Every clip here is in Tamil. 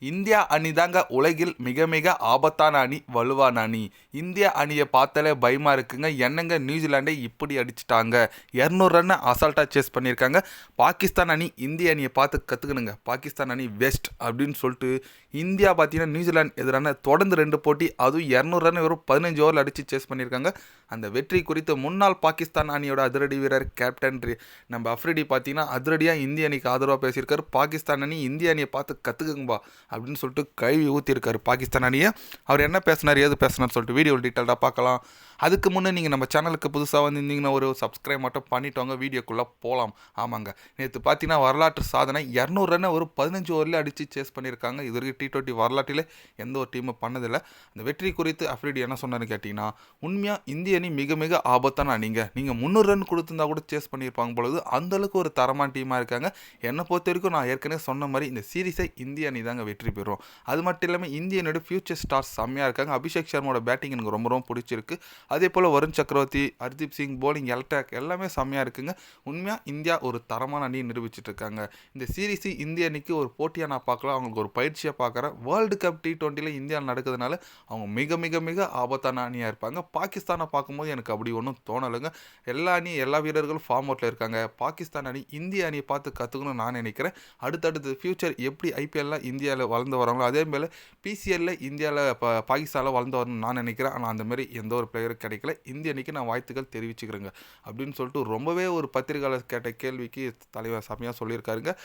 இந்தியா அணி தாங்க உலகில் மிக மிக ஆபத்தான அணி வலுவான அணி. இந்தியா அணியை பார்த்தாலே பயமாக இருக்குங்க. என்னங்க நியூசிலாண்டை இப்படி அடிச்சிட்டாங்க? இரநூறு ரன்னை அசால்ட்டாக சேஸ் பண்ணியிருக்காங்க. பாகிஸ்தான் அணி இந்திய அணியை பார்த்து கற்றுக்கணுங்க பாகிஸ்தான் அணி வெஸ்ட் அப்படின்னு சொல்லிட்டு இந்தியா பார்த்தீங்கன்னா நியூசிலாந்து எதிரான தொடர்ந்து ரெண்டு போட்டி அதுவும் இரநூறு ரன் வெறும் பதினஞ்சு ஓவரில் அடித்து சேஸ் பண்ணியிருக்காங்க. அந்த வெற்றி குறித்து முன்னாள் பாகிஸ்தான் அணியோட அதிரடி வீரர் கேப்டன் ரி- நம்ம அஃப்ரிடி பார்த்தீங்கன்னா அதிரடியாக இந்திய அணிக்கு ஆதரவாக பேசியிருக்காரு. பாகிஸ்தான் அணி இந்திய அணியை பார்த்து கற்றுக்குங்கப்பா அப்படின்னு சொல்லிட்டு கழுவி ஊற்றிருக்காரு பாகிஸ்தான் அணியை அவர் என்ன பேசினார் ஏது பேசினார் சொல்லிட்டு வீடியோ டீட்டெயில்டாக பார்க்கலாம். அதுக்கு முன்னே நீங்கள் நம்ம சேனலுக்கு புதுசாக வந்திருந்தீங்கன்னா ஒரு சப்ஸ்கிரைப் மட்டும் பண்ணிட்டோங்க வீடியோக்குள்ளே போகலாம் ஆமாங்க. நேற்று பார்த்தீங்கன்னா வரலாற்று சாதனை இரநூறு ரன்னை ஒரு பதினஞ்சு ஓவரில் அடித்து சேஸ் பண்ணியிருக்காங்க இது வரைக்கும் டி டுவெண்ட்டி வரலாற்றிலே எந்த ஒரு டீமும் பண்ணதில்லை. அந்த வெற்றி குறித்து அஃப்ரிடி என்ன சொன்னார்னு கேட்டிங்கன்னா உண்மையாக இந்திய அணி மிக மிக ஆபத்தான அணிங்க. நீங்கள் முந்நூறு ரன் கொடுத்துருந்தா கூட சேஸ் பண்ணியிருப்பாங்க பொழுது அந்தளவுக்கு ஒரு தரமான டீமாக இருக்காங்க. என்னை பொறுத்த வரைக்கும் நான் ஏற்கனவே சொன்ன மாதிரி இந்த சீரீஸை இந்திய அணி தாங்க வெற்றி பெறும். அது மட்டும் இல்லாமல் இந்திய அணியோட ஃபியூச்சர் ஸ்டார்ஸ் செம்மையாக இருக்காங்க. அபிஷேக் சர்மாவோட பேட்டிங் எனக்கு ரொம்ப ரொம்ப பிடிச்சிருக்கு. அதே போல் வருண் சக்கரவர்த்தி ஹர்தீப் சிங் போலிங் எல்டாக் எல்லாமே செம்மையாக இருக்குங்க. உண்மையாக இந்தியா ஒரு தரமான அணியை நிரூபிச்சுட்டு இருக்காங்க இந்த சீரீஸு இந்திய அணிக்கு ஒரு போட்டியாக நான் பார்க்கலாம் அவங்களுக்கு ஒரு பயிற்சியாக பார்க்குறேன். வேர்ல்டு கப் டி ட்வெண்ட்டியில் இந்தியாவில் நடக்கிறதுனால அவங்க மிக மிக மிக ஆபத்தான அணியாக இருப்பாங்க. பாகிஸ்தானை பார்க்கும்போது எனக்கு அப்படி ஒன்றும் தோணலைங்க. எல்லா அணி எல்லா வீரர்களும் ஃபார்ம் அவுட்டில் இருக்காங்க. பாகிஸ்தான் அணி இந்திய அணியை பார்த்து கற்றுக்கணும்னு நான் நினைக்கிறேன். அடுத்தடுத்து ஃப்யூச்சர் எப்படி ஐபிஎல்ல இந்தியாவில் வளர்ந்து வராங்களோ அதே போல் பிசிஎல்ல இந்தியாவில் இப்போ பாகிஸ்தானில் வளர்ந்து வரணும்னு நான் நினைக்கிறேன். ஆனால் அந்த மாதிரி எந்த ஒரு கிடைக்கல. இந்திய அன்னைக்கு நான் வாழ்த்துக்கள் தெரிவிச்சுக்கிறேங்க. அப்படின்னு சொல்லிட்டு ரொம்பவே ஒரு பத்திரிகையாளர் கேட்ட கேள்விக்கு தலைவர் சாமியாக சொல்லியிருக்காருங்க.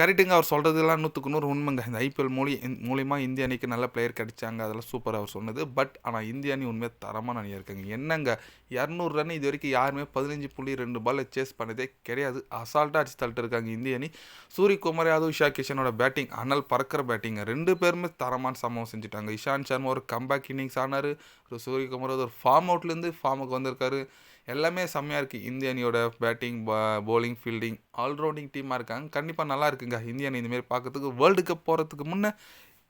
கரெக்டுங்க அவர் சொல்கிறதுலாம் நூற்றுக்கு நூறு உண்மைங்க. இந்த ஐபிஎல் மூலி மூலிமா இந்திய அணிக்கு நல்ல பிளேயர் கிடைச்சாங்க. அதெல்லாம் சூப்பர் அவர் சொன்னது. பட் ஆனால் இந்திய அணி உண்மையாக தரமான அணியாக இருக்காங்க. என்னங்க? இரநூறு ரன் இது வரைக்கும் யாருமே பதினஞ்சு புள்ளி ரெண்டு பால் சேஸ் பண்ணதே கிடையாது. அசால்ட்டாக அடிச்சு தள்ளிட்டு இருக்காங்க இந்திய அணி. சூரியகுமார் யாதவ் இஷா கிஷனோட பேட்டிங் அனல் பறக்கிற பேட்டிங் ரெண்டு பேருமே தரமான சம்பவம் செஞ்சுட்டாங்க. இஷாந்த் சர்மா ஒரு கம்பேக் இன்னிங்ஸ் ஆனார். ஒரு சூரியகுமார் ஒரு ஃபார்ம் அவுட்லேருந்து ஃபார்முக்கு வந்திருக்காரு. எல்லாமே செம்மையாக இருக்குது இந்திய அணியோட பேட்டிங் போலிங் ஃபீல்டிங் ஆல்ரவுண்டிங் டீமாக இருக்காங்க. கண்டிப்பாக நல்லா இருக்குங்க. இந்திய அணி இந்தமாரி பார்க்கறதுக்கு வேர்ல்டு கப் போகிறதுக்கு முன்னே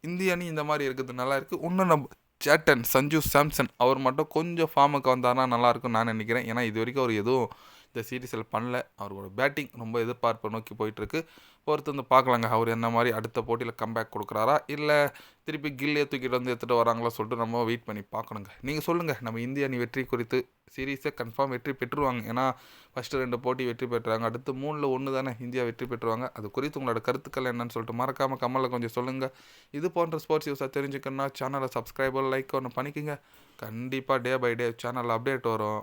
இந்திய அணி இந்த மாதிரி இருக்கிறது நல்லா இருக்குது இன்னும் நம்ம சேட்டன் சஞ்சு சாம்சன் அவர் மட்டும் கொஞ்சம் ஃபார்முக்கு வந்தார்னா நல்லாயிருக்கும் நான் நினைக்கிறேன். ஏன்னா இது வரைக்கும் அவர் எதுவும் இந்த சீரீஸில் பண்ணல. அவரோட பேட்டிங் ரொம்ப எதிர்பார்ப்பை நோக்கி போயிட்டுருக்கு. பொறுத்து வந்து பார்க்கலாங்க. அவர் என்ன மாதிரி அடுத்த போட்டியில் கம்பேக் கொடுக்குறாரா? இல்லை திருப்பி கில்லே தூக்கிட்டு வந்து எடுத்துகிட்டு வராங்களா சொல்லிட்டு நம்ம வெயிட் பண்ணி பார்க்கணுங்க. நீங்கள் சொல்லுங்கள் நம்ம இந்திய அணி வெற்றி குறித்து சீரீஸை கன்ஃபார்ம் வெற்றி பெற்றுருவாங்க. ஏன்னா ஃபஸ்ட்டு ரெண்டு போட்டி வெற்றி பெற்றாங்க. அடுத்து மூணில் ஒன்று தானே இந்தியா வெற்றி பெற்றுவாங்க அது குறித்து உங்களோட கருத்துக்கள் என்னன்னு சொல்லிட்டு மறக்காமல் கமலில் கொஞ்சம் சொல்லுங்கள் இது போன்ற ஸ்போர்ட்ஸ் யூஸாக தெரிஞ்சுக்கணும்னா சேனலை சப்ஸ்கிரைபர் லைக் ஒன்று பண்ணிக்கோங்க. கண்டிப்பாக day by day channel update வரும்.